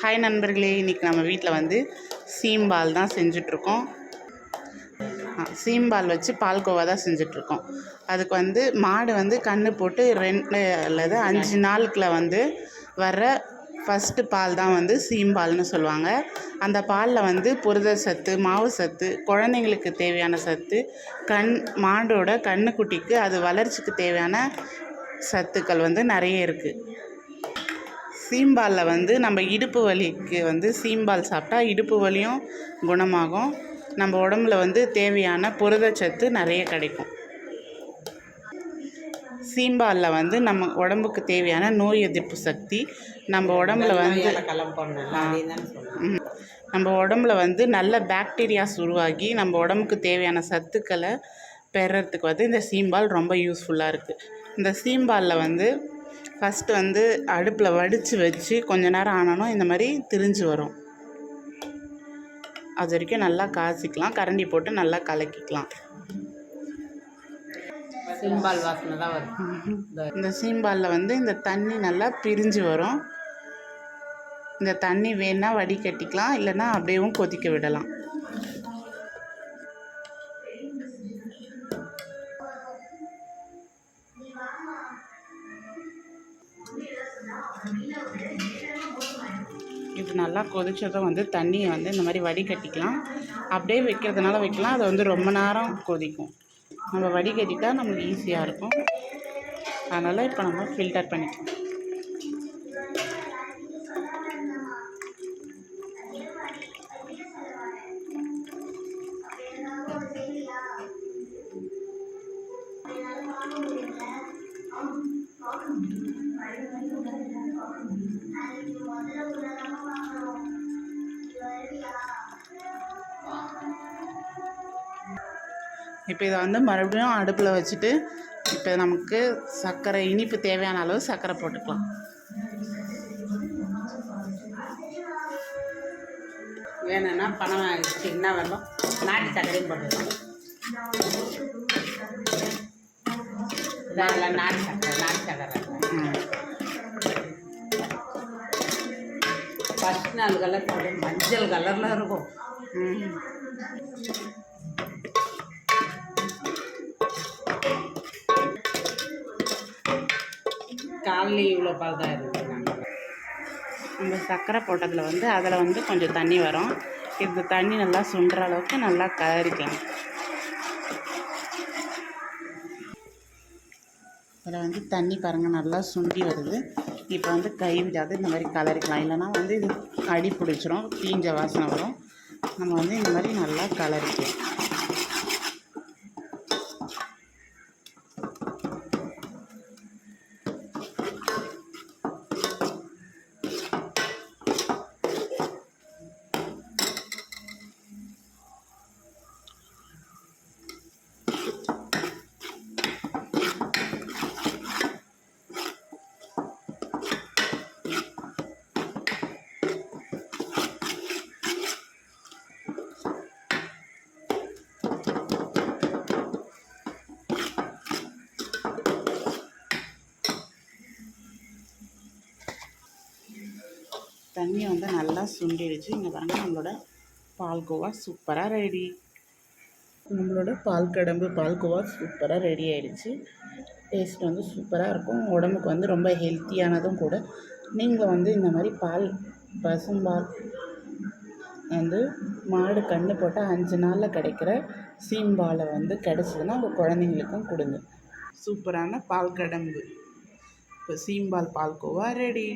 Hi நண்பர்களே. இன்றைக்கி நம்ம வீட்டில் வந்து சீம்பால் தான் செஞ்சிட்ருக்கோம். சீம்பால் வச்சு பால்கோவா தான் செஞ்சிட்ருக்கோம். அதுக்கு வந்து மாடு வந்து கன்று போட்டு ரெண்டு அல்லது அஞ்சு நாளுக்குள்ள வந்து வர்ற ஃபஸ்ட்டு பால் தான் வந்து சீம்பால்னு சொல்லுவாங்க. அந்த பாலில் வந்து புரத சத்து மாவு சத்து குழந்தைங்களுக்கு தேவையான சத்து கண் மாடோட கன்றுக்குட்டிக்கு அது வளர்ச்சிக்கு தேவையான சத்துக்கள் வந்து நிறைய இருக்குது சீம்பாலில் வந்து நம்ம இடுப்பு வலிக்கு வந்து சீம்பால் சாப்பிட்டா இடுப்பு வலியும் குணமாகும். நம்ம உடம்புல வந்து தேவையான புரதச்சத்து நிறைய கிடைக்கும். சீம்பாலில் வந்து நம்ம உடம்புக்கு தேவையான நோய் எதிர்ப்பு சக்தி நம்ம உடம்புல வந்து நம்ம உடம்புல வந்து நல்ல பாக்டீரியாஸ் உருவாகி நம்ம உடம்புக்கு தேவையான சத்துக்களை பெறறதுக்கு வந்து இந்த சீம்பால் ரொம்ப யூஸ்ஃபுல்லாக இருக்குது இந்த சீம்பாலில் வந்து ஃபஸ்ட்டு வந்து அடுப்பில் வடித்து வச்சு கொஞ்ச நேரம் ஆனாலும் இந்த மாதிரி திரிஞ்சு வரும். அது வரைக்கும் நல்லா காய்ச்சிக்கலாம் கரண்டி போட்டு நல்லா கலக்கிக்கலாம். சிம்பால் வாசனை தான் இந்த இந்த சீம்பாலில் வந்து இந்த தண்ணி நல்லா பிரிஞ்சு வரும். இந்த தண்ணி வேணால் வடிகட்டிக்கலாம். இல்லைன்னா அப்படியேவும் கொதிக்க விடலாம். இது நல்லா கொதிச்சதும் வந்து தண்ணியை வந்து இந்த மாதிரி வடிகட்டிக்கலாம். அப்படியே வைக்கிறதுனால வைக்கலாம். அது வந்து ரொம்ப நேரம் கொதிக்கும். நம்ம வடிகட்டிட்டால் நம்மளுக்கு ஈஸியாக இருக்கும். அதனால் இப்போ நம்ம ஃபில்டர் பண்ணிக்கலாம். இப்போ இதை வந்து மறுபடியும் அடுப்பில் வச்சுட்டு இப்போ நமக்கு சர்க்கரை இனிப்பு தேவையான அளவு சர்க்கரை போட்டுக்கலாம். வேணும்னா பணம் சின்ன வெள்ளம் நாட்டு சர்க்கரையும் போட்டுக்கலாம். நாட்டு சர்க்கரை நாட்டு சர்க்கரை. ஃபஸ்ட் நாள் கலர் மஞ்சள் கலரில் இருக்கும். காலையில் இவ்வளோ பால் தான் இருக்குது நாங்கள் இந்த சர்க்கரை போட்டதில் வந்து அதில் வந்து கொஞ்சம் தண்ணி வரும். இந்த தண்ணி நல்லா சுண்டுற அளவுக்கு நல்லா கலரிக்கலாம் இதில் வந்து தண்ணி பாருங்கள் நல்லா சுண்டி வருது. இப்போ வந்து கை விடாது இந்த மாதிரி கலரிக்கலாம். இல்லைன்னா வந்து இது அடி பிடிச்சிரும் தீஞ்ச வாசனை வரும். நம்ம வந்து இந்த மாதிரி நல்லா கலரிக்கலாம். தண்ணி வந்து நல்லா சுண்டிடுச்சு. இங்கே பாருங்க நம்மளோட பால்கோவா சூப்பராக ரெடி நம்மளோட பால் கடம்பு பால்கோவா சூப்பராக ரெடி ஆயிடுச்சு. டேஸ்ட் வந்து சூப்பராக இருக்கும். உடம்புக்கு வந்து ரொம்ப ஹெல்த்தியானதும் கூட. நீங்கள் வந்து இந்த மாதிரி பால் பசும்பால் வந்து மாடு கன்று போட்டால் அஞ்சு நாளில் கிடைக்கிற சீம்பாலை வந்து கிடச்சிதுன்னா உங்கள் குழந்தைங்களுக்கும் கொடுங்க. சூப்பரான பால் கடம்பு. இப்போ சீம்பால் பால்கோவா ரெடி